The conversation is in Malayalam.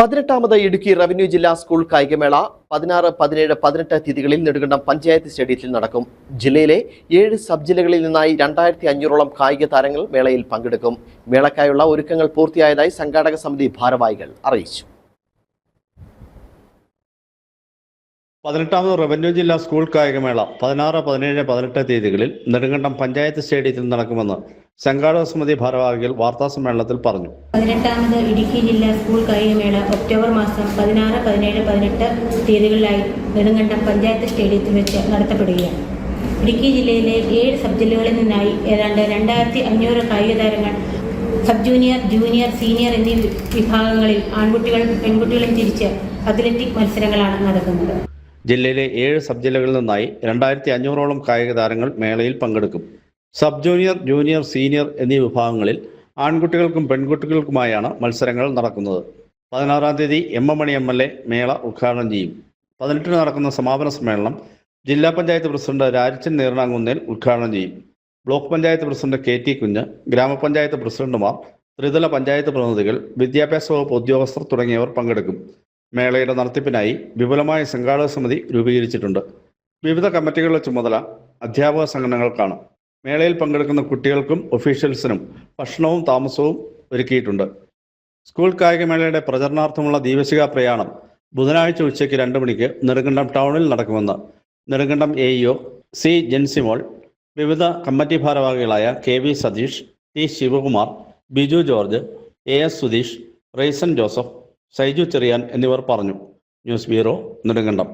പതിനെട്ടാമത് ഇടുക്കി റവന്യൂ ജില്ലാ സ്കൂൾ കായികമേള പതിനാറ് പതിനേഴ് പതിനെട്ട് തീയതികളിൽ നെടുങ്കണ്ടം പഞ്ചായത്ത് സ്റ്റേഡിയത്തിൽ നടക്കും. ജില്ലയിലെ ഏഴ് സബ് ജില്ലകളിൽ നിന്നായി രണ്ടായിരത്തി അഞ്ഞൂറോളം കായിക താരങ്ങൾ മേളയിൽ പങ്കെടുക്കും. മേളക്കായുള്ള ഒരുക്കങ്ങൾ പൂർത്തിയായതായി സംഘാടക സമിതി ഭാരവാഹികൾ അറിയിച്ചു. പതിനെട്ടാമത് റവന്യൂ ജില്ലാ സ്കൂൾ കായികമേള പതിനാറ് പതിനേഴ് പതിനെട്ട് തീയതികളിൽ നെടുങ്കണ്ടം പഞ്ചായത്ത് സ്റ്റേഡിയത്തിൽ നടക്കുമെന്ന് സംഘാടക സമിതി ഭാരവാഹികൾ വാർത്താസമ്മേളനത്തിൽ പറഞ്ഞു. പതിനെട്ടാമത് ഇടുക്കി ജില്ലാ സ്കൂൾ കായികമേള ഒക്ടോബർ മാസം പതിനാറ് പതിനേഴ് പതിനെട്ട് തീയതികളിലായി നെടുങ്കണ്ടം പഞ്ചായത്ത് സ്റ്റേഡിയത്തിൽ വെച്ച് നടത്തപ്പെടുകയാണ്. ഇടുക്കി ജില്ലയിലെ ഏഴ് സബ് ജില്ലകളിൽ നിന്നായി ഏതാണ്ട് രണ്ടായിരത്തി അഞ്ഞൂറ് കായിക താരങ്ങൾ സബ് ജൂനിയർ ജൂനിയർ സീനിയർ എന്നീ വിഭാഗങ്ങളിൽ ആൺകുട്ടികളും പെൺകുട്ടികളും തിരിച്ച് അത്ലറ്റിക് മത്സരങ്ങളാണ് നടക്കുന്നത്. ജില്ലയിലെ ഏഴ് സബ് ജില്ലകളിൽ നിന്നായി രണ്ടായിരത്തി അഞ്ഞൂറോളം കായിക താരങ്ങൾ മേളയിൽ പങ്കെടുക്കും. സബ് ജൂനിയർ ജൂനിയർ സീനിയർ എന്നീ വിഭാഗങ്ങളിൽ ആൺകുട്ടികൾക്കും പെൺകുട്ടികൾക്കുമായാണ് മത്സരങ്ങൾ നടക്കുന്നത്. പതിനാറാം തീയതി M M Mani M L A മേള ഉദ്ഘാടനം ചെയ്യും. പതിനെട്ടിന് നടക്കുന്ന സമാപന സമ്മേളനം ജില്ലാ പഞ്ചായത്ത് പ്രസിഡന്റ് രാജച്ചൻ നീർണാങ്കുന്നേൽ ഉദ്ഘാടനം ചെയ്യും. Block panchayat president K T Kunju ഗ്രാമപഞ്ചായത്ത് പ്രസിഡന്റുമാർ ത്രിതല പഞ്ചായത്ത് പ്രതിനിധികൾ വിദ്യാഭ്യാസ വകുപ്പ് ഉദ്യോഗസ്ഥർ തുടങ്ങിയവർ പങ്കെടുക്കും. മേളയുടെ നടത്തിപ്പിനായി വിപുലമായ സംഘാടക സമിതി രൂപീകരിച്ചിട്ടുണ്ട്. വിവിധ കമ്മിറ്റികളുടെ ചുമതല അധ്യാപക സംഘടനകൾക്കാണ്. മേളയിൽ പങ്കെടുക്കുന്ന കുട്ടികൾക്കും ഒഫീഷ്യൽസിനും ഭക്ഷണവും താമസവും ഒരുക്കിയിട്ടുണ്ട്. സ്കൂൾ കായികമേളയുടെ പ്രചരണാർത്ഥമുള്ള ദീപശിഖ പ്രയാണം ബുധനാഴ്ച ഉച്ചയ്ക്ക് രണ്ട് മണിക്ക് നെടുങ്കണ്ടം ടൗണിൽ നടക്കുമെന്ന് Nedumkandam A EO C Jensimol വിവിധ കമ്മിറ്റി ഭാരവാഹികളായ K V Satheesh T Sivakumar Biju George A S Sudheesh Raisan Joseph Saiju Cheriyan എന്നിവർ പറഞ്ഞു. News bureau Nedumkandam.